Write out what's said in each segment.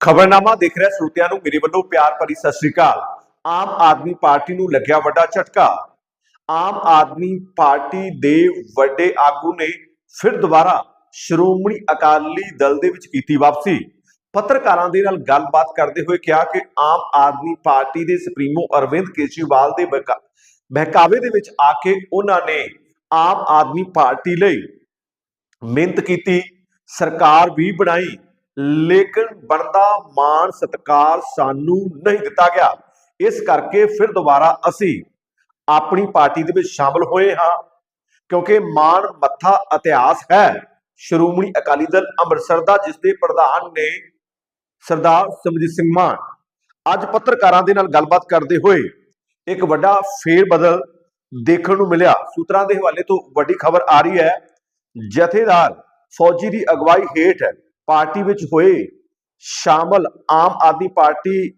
ਖਬਰਨਾਮਾ ਦੇਖ ਰਿਹਾ ਸਰੋਤਿਆਂ ਨੂੰ, ਮੇਰੇ ਵੱਲੋਂ ਪਿਆਰ ਭਰੀ ਸਤਿ ਸ੍ਰੀ ਅਕਾਲ। ਆਮ ਆਦਮੀ ਪਾਰਟੀ ਨੂੰ ਲੱਗਿਆ ਵੱਡਾ ਝਟਕਾ। ਆਮ ਆਦਮੀ ਪਾਰਟੀ ਦੇ ਵੱਡੇ ਆਗੂ ਨੇ ਫਿਰ ਦੁਬਾਰਾ ਸ਼੍ਰੋਮਣੀ ਅਕਾਲੀ ਦਲ ਦੇ ਵਿੱਚ ਕੀਤੀ ਵਾਪਸੀ। ਪੱਤਰਕਾਰਾਂ ਦੇ ਨਾਲ ਗੱਲਬਾਤ ਕਰਦੇ ਹੋਏ ਕਿਹਾ ਕਿ ਆਮ ਆਦਮੀ ਪਾਰਟੀ ਦੇ ਸੁਪਰੀਮੋ ਅਰਵਿੰਦ ਕੇਜਰੀਵਾਲ ਦੇ ਬਹਿਕਾ- ਬਹਿਕਾਵੇ ਦੇ ਵਿੱਚ ਆ ਕੇ ਉਹਨਾਂ ਨੇ ਆਮ ਆਦਮੀ ਪਾਰਟੀ ਲਈ ਮਿਹਨਤ ਕੀਤੀ, ਸਰਕਾਰ ਵੀ ਬਣਾਈ ਲੇਕਿਨ ਬਣਦਾ ਮਾਣ ਸਤਕਾਰ ਸਾਨੂੰ ਨਹੀਂ ਦਿੱਤਾ ਗਿਆ। ਇਸ ਕਰਕੇ ਫਿਰ ਦੁਬਾਰਾ ਅਸੀਂ ਆਪਣੀ ਪਾਰਟੀ ਦੇ ਵਿੱਚ ਸ਼ਾਮਲ ਹੋਏ ਹਾਂ, ਕਿਉਂਕਿ ਮਾਣ ਮੱਥਾ ਇਤਿਹਾਸ ਹੈ। ਸ਼੍ਰੋਮਣੀ ਅਕਾਲੀ ਦਲ ਅੰਮ੍ਰਿਤਸਰ ਦਾ, ਜਿਸ ਦੇ ਪ੍ਰਧਾਨ ਨੇ ਸਰਦਾਰ ਸਿਮਰਜੀਤ ਸਿੰਘ ਮਾਨ ਅੱਜ ਪੱਤਰਕਾਰਾਂ ਦੇ ਨਾਲ ਗੱਲਬਾਤ ਕਰਦੇ ਹੋਏ ਇੱਕ ਵੱਡਾ ਫੇਰ ਬਦਲ ਦੇਖਣ ਨੂੰ ਮਿਲਿਆ। ਸੂਤਰਾਂ ਦੇ ਹਵਾਲੇ ਤੋਂ ਵੱਡੀ ਖਬਰ ਆ ਰਹੀ ਹੈ, ਜਥੇਦਾਰ ਫੌਜੀ ਦੀ ਅਗਵਾਈ ਹੇਠ ਪਾਰਟੀ ਵਿੱਚ ਹੋਏ ਸ਼ਾਮਲ ਆਮ ਆਦਮੀ ਪਾਰਟੀ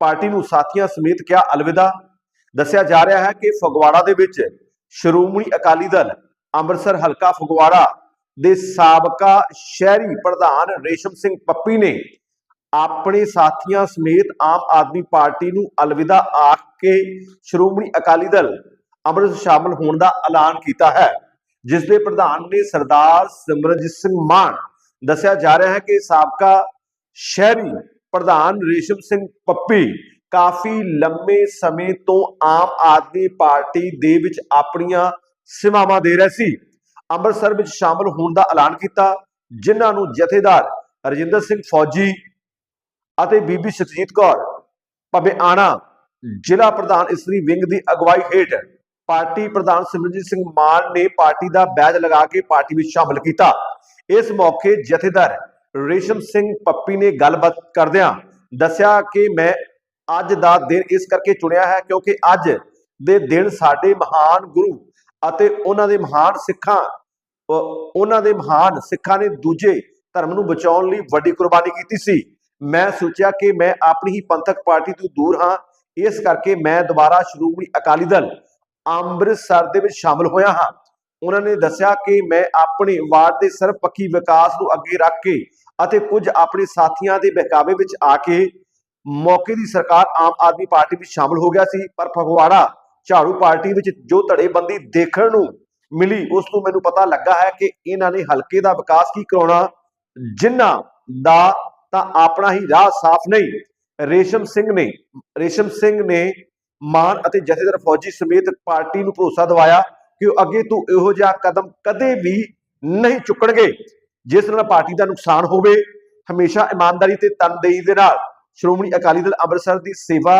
ਪਾਰਟੀ ਨੂੰ ਸਾਥੀਆਂ ਸਮੇਤ ਕਿਹਾ ਅਲਵਿਦਾ। ਦੱਸਿਆ ਜਾ ਰਿਹਾ ਹੈ ਕਿ ਫਗਵਾੜਾ ਦੇ ਵਿੱਚ ਸ਼੍ਰੋਮਣੀ ਅਕਾਲੀ ਦਲ ਅੰਮ੍ਰਿਤਸਰ ਹਲਕਾ ਫਗਵਾੜਾ ਦੇ ਸਾਬਕਾ ਸ਼ਹਿਰੀ ਪ੍ਰਧਾਨ ਰੇਸ਼ਮ ਸਿੰਘ ਪੱਪੀ ਨੇ ਆਪਣੇ ਸਾਥੀਆਂ ਸਮੇਤ ਆਮ ਆਦਮੀ ਪਾਰਟੀ ਨੂੰ ਅਲਵਿਦਾ ਆਖ ਕੇ ਸ਼੍ਰੋਮਣੀ ਅਕਾਲੀ ਦਲ ਅੰਮ੍ਰਿਤਸਰ ਸ਼ਾਮਲ ਹੋਣ ਦਾ ਐਲਾਨ ਕੀਤਾ ਹੈ ਜਿਸ ਦੇ ਪ੍ਰਧਾਨ ਨੇ ਸਰਦਾਰ ਸਿਮਰਨਜੀਤ ਸਿੰਘ ਮਾਨ ਦੱਸਿਆ ਜਾ ਰਿਹਾ ਹੈ ਕਿ ਸਾਬਕਾ ਸ਼ਹਿਰੀ ਪ੍ਰਧਾਨ ਰੇਸ਼ਮ ਸਿੰਘ ਪੱਪੀ ਕਾਫੀ ਲੰਮੇ ਸਮੇਂ ਤੋਂ ਆਮ ਆਦਮੀ ਪਾਰਟੀ ਦੇ ਵਿੱਚ ਆਪਣੀਆਂ ਸੇਵਾਵਾਂ ਦੇ ਰਹੇ ਸੀ। ਅੰਮ੍ਰਿਤਸਰ ਵਿੱਚ ਸ਼ਾਮਲ ਹੋਣ ਦਾ ਐਲਾਨ ਕੀਤਾ, ਜਿਨ੍ਹਾਂ ਨੂੰ ਜਥੇਦਾਰ ਰਜਿੰਦਰ ਸਿੰਘ ਫੌਜੀ ਅਤੇ ਬੀਬੀ ਸਖਜੀਤ ਕੌਰ ਆਣਾ, ਜ਼ਿਲ੍ਹਾ ਪ੍ਰਧਾਨ ਇਸਤਰੀ ਵਿੰਗ ਦੀ ਅਗਵਾਈ ਹੇਠ ਪਾਰਟੀ ਪ੍ਰਧਾਨ ਸਿਮਰਨਜੀਤ ਸਿੰਘ ਮਾਨ ਨੇ ਪਾਰਟੀ ਦਾ ਬੈਜ ਲਗਾ ਕੇ ਪਾਰਟੀ ਵਿੱਚ ਸ਼ਾਮਲ ਕੀਤਾ। ਇਸ ਮੌਕੇ ਜਥੇਦਾਰ ਰੇਸ਼ਮ ਸਿੰਘ ਪੱਪੀ ਨੇ ਗੱਲਬਾਤ ਕਰਦਿਆਂ ਦੱਸਿਆ ਕਿ ਮੈਂ ਅੱਜ ਦਾ ਦਿਨ ਇਸ ਕਰਕੇ ਚੁਣਿਆ ਹੈ ਕਿਉਂਕਿ ਅੱਜ ਦੇ ਦਿਨ ਸਾਡੇ ਮਹਾਨ ਗੁਰੂ ਅਤੇ ਉਹਨਾਂ ਦੇ ਮਹਾਨ ਸਿੱਖਾਂ, ਅਹ ਉਹਨਾਂ ਦੇ ਮਹਾਨ ਸਿੱਖਾਂ ਨੇ ਦੂਜੇ ਧਰਮ ਨੂੰ ਬਚਾਉਣ ਲਈ ਵੱਡੀ ਕੁਰਬਾਨੀ ਕੀਤੀ ਸੀ। ਮੈਂ ਸੋਚਿਆ ਕਿ ਮੈਂ ਆਪਣੀ ਹੀ ਪੰਥਕ ਪਾਰਟੀ ਤੋਂ ਦੂਰ ਹਾਂ। ਇਸ ਕਰਕੇ ਮੈਂ ਦੁਬਾਰਾ ਸ਼੍ਰੋਮਣੀ ਅਕਾਲੀ ਦਲ ਅੰਮ੍ਰਿਤਸਰ ਦੇ ਵਿੱਚ ਸ਼ਾਮਲ ਹੋਇਆ ਹਾਂ। ਉਹਨਾਂ ਨੇ ਦੱਸਿਆ ਕਿ ਮੈਂ ਆਪਣੇ ਵਾਰਡ ਦੇ ਸਰਬਪੱਖੀ ਵਿਕਾਸ ਨੂੰ ਅੱਗੇ ਰੱਖ ਕੇ ਅਤੇ ਕੁਝ ਆਪਣੇ ਸਾਥੀਆਂ ਦੇ ਬਹਿਕਾਵੇ ਵਿੱਚ ਆ ਕੇ ਮੌਕੇ ਦੀ ਸਰਕਾਰ ਆਮ ਆਦਮੀ ਪਾਰਟੀ ਵਿੱਚ ਸ਼ਾਮਲ ਹੋ ਗਿਆ ਸੀ, ਪਰ ਫਗਵਾੜਾ ਝਾੜੂ ਪਾਰਟੀ ਵਿੱਚ ਜੋ ਧੜੇਬੰਦੀ ਦੇਖਣ ਨੂੰ ਮਿਲੀ, ਉਸ ਤੋਂ ਮੈਨੂੰ ਪਤਾ ਲੱਗਾ ਹੈ ਕਿ ਇਹਨਾਂ ਨੇ ਹਲਕੇ ਦਾ ਵਿਕਾਸ ਕੀ ਕਰਾਉਣਾ ਜਿਨ੍ਹਾਂ ਦਾ ਤਾਂ ਆਪਣਾ ਹੀ ਰਾਹ ਸਾਫ਼ ਨਹੀਂ, ਰੇਸ਼ਮ ਸਿੰਘ ਨੇ, ਰੇਸ਼ਮ ਸਿੰਘ ਨੇ ਮਾਨ ਅਤੇ ਜਥੇਦਾਰ ਫੌਜੀ ਸਮੇਤ ਪਾਰਟੀ ਨੂੰ ਭਰੋਸਾ ਦਿਵਾਇਆ। ਕਿ ਉਹ ਅੱਗੇ ਤੋਂ ਇਹੋ ਜਿਹਾ ਕਦਮ ਕਦੇ ਵੀ ਨਹੀਂ ਚੁੱਕਣਗੇ, ਜਿਸ ਨਾਲ ਪਾਰਟੀ ਦਾ ਨੁਕਸਾਨ ਹੋਵੇ। ਹਮੇਸ਼ਾ ਇਮਾਨਦਾਰੀ ਤੇ ਤਨਦੇਹੀ ਦੇ ਨਾਲ ਸ਼੍ਰੋਮਣੀ ਅਕਾਲੀ ਦਲ ਅੰਮ੍ਰਿਤਸਰ ਦੀ ਸੇਵਾ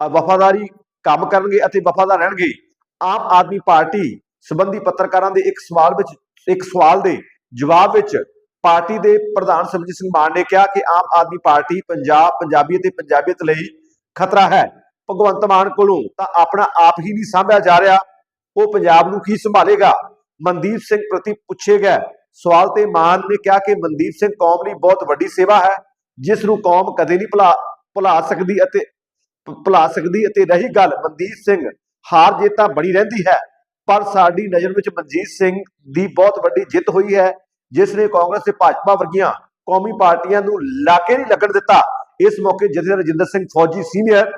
ਵਫਾਦਾਰੀ ਕੰਮ ਕਰਨਗੇ ਅਤੇ ਵਫਾਦਾਰ ਰਹਿਣਗੇ। ਆਮ ਆਦਮੀ ਪਾਰਟੀ ਸੰਬੰਧੀ ਪੱਤਰਕਾਰਾਂ ਦੇ ਇੱਕ ਸਵਾਲ ਵਿੱਚ, ਇੱਕ ਸਵਾਲ ਦੇ ਜਵਾਬ ਵਿੱਚ ਪਾਰਟੀ ਦੇ ਪ੍ਰਧਾਨ ਸਿਮਰਜੀਤ ਸਿੰਘ ਮਾਨ ਨੇ ਕਿਹਾ ਕਿ ਆਮ ਆਦਮੀ ਪਾਰਟੀ ਪੰਜਾਬ, ਪੰਜਾਬੀ ਅਤੇ ਪੰਜਾਬੀਅਤ ਲਈ ਖਤਰਾ ਹੈ। ਭਗਵੰਤ ਮਾਨ ਕੋਲੋਂ ਤਾਂ ਆਪਣਾ ਆਪ ਹੀ ਨਹੀਂ ਸਾਂਭਿਆ ਜਾ ਰਿਹਾ। ਉਹ ਪੰਜਾਬ ਨੂੰ ਕੀ ਸੰਭਾਲੇਗਾ? ਮਨਦੀਪ ਸਿੰਘ ਪ੍ਰਤੀ ਪੁੱਛੇ ਗਏ ਸਵਾਲ ਤੇ ਮਾਨ ਨੇ ਕਿਹਾ ਕਿ ਮਨਦੀਪ ਸਿੰਘ ਕੌਮ ਲਈ ਬਹੁਤ ਵੱਡੀ ਸੇਵਾ ਹੈ, ਜਿਸ ਨੂੰ ਕੌਮ ਕਦੇ ਨਹੀਂ ਭੁਲਾ ਭੁਲਾ ਸਕਦੀ ਅਤੇ ਭੁਲਾ ਸਕਦੀ ਅਤੇ ਰਹੀ ਗੱਲ ਮਨਦੀਪ ਸਿੰਘ ਹਾਰ ਜੇ ਤਾਂ ਬਣੀ ਰਹਿੰਦੀ ਹੈ, ਪਰ ਸਾਡੀ ਨਜ਼ਰ ਵਿੱਚ ਮਨਜੀਤ ਸਿੰਘ ਦੀ ਬਹੁਤ ਵੱਡੀ ਜਿੱਤ ਹੋਈ ਹੈ, ਜਿਸ ਨੇ ਕਾਂਗਰਸ ਤੇ ਭਾਜਪਾ ਵਰਗੀਆਂ ਕੌਮੀ ਪਾਰਟੀਆਂ ਨੂੰ ਲਾਕੇ ਨਹੀਂ ਲੱਗਣ ਦਿੱਤਾ। ਇਸ ਮੌਕੇ ਜਥੇਦਾਰ ਰਜਿੰਦਰ ਸਿੰਘ ਫੌਜੀ ਸੀਨੀਅਰ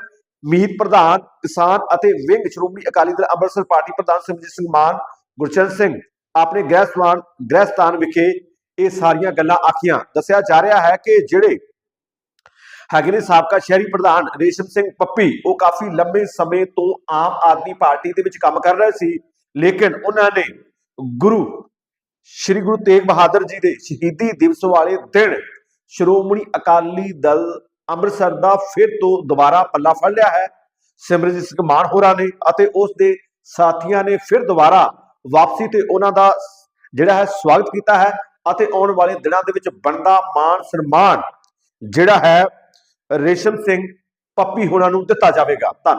ਮੀਤ ਪ੍ਰਧਾਨ, ਕਿਸਾਨ ਅਤੇ ਵਿੰਗ ਸ਼੍ਰੋਮਣੀ ਅਕਾਲੀ ਦਲ ਅੰਮ੍ਰਿਤਸਰ ਪਾਰਟੀ ਪ੍ਰਧਾਨ ਸਿਮਰਜੀਤ ਸਿੰਘ ਮਾਨ, ਗੁਰਚਰਨ ਸਿੰਘ, ਆਪਣੇ ਗ੍ਰਹਿ ਸਥਾਨ ਵਿਖੇ ਇਹ ਸਾਰੀਆਂ ਗੱਲਾਂ ਆਖੀਆਂ। ਦੱਸਿਆ ਜਾ ਰਿਹਾ ਹੈ ਕਿ ਜਿਹੜੇ ਹੈਗੇ ਨੇ ਸਾਬਕਾ ਸ਼ਹਿਰੀ ਪ੍ਰਧਾਨ ਰੇਸ਼ਮ ਸਿੰਘ ਪੱਪੀ, ਉਹ ਕਾਫੀ ਲੰਬੇ ਸਮੇਂ ਤੋਂ ਆਮ ਆਦਮੀ ਪਾਰਟੀ ਦੇ ਵਿੱਚ ਕੰਮ ਕਰ ਰਹੇ ਸੀ, ਲੇਕਿਨ ਉਹਨਾਂ ਨੇ ਗੁਰੂ, ਸ਼੍ਰੀ ਗੁਰੂ ਤੇਗ ਬਹਾਦਰ ਜੀ ਦੇ ਸ਼ਹੀਦੀ ਦਿਵਸ ਵਾਲੇ ਦਿਨ ਸ਼੍ਰੋਮਣੀ ਅਕਾਲੀ ਦਲ ਅੰਮ੍ਰਿਤਸਰ ਦਾ ਫਿਰ ਤੋਂ ਦੁਬਾਰਾ ਪੱਲਾ ਫੜ ਲਿਆ ਹੈ। ਸਿਮਰਜੀਤ ਸਿੰਘ ਮਾਨ ਹੋਰਾਂ ਨੇ ਅਤੇ ਉਸ ਦੇ ਸਾਥੀਆਂ ਨੇ ਫਿਰ ਦੁਬਾਰਾ ਵਾਪਸੀ ਤੇ ਉਹਨਾਂ ਦਾ ਜਿਹੜਾ ਹੈ, ਸਵਾਗਤ ਕੀਤਾ ਹੈ ਅਤੇ ਆਉਣ ਵਾਲੇ ਦਿਨਾਂ ਦੇ ਵਿੱਚ ਬਣਦਾ ਮਾਨ ਸਨਮਾਨ ਜਿਹੜਾ ਹੈ, ਰੇਸ਼ਮ ਸਿੰਘ, ਪੱਪੀ ਹੋਣਾ ਨੂੰ ਦਿੱਤਾ ਜਾਵੇਗਾ। ਧੰਨਵਾਦ।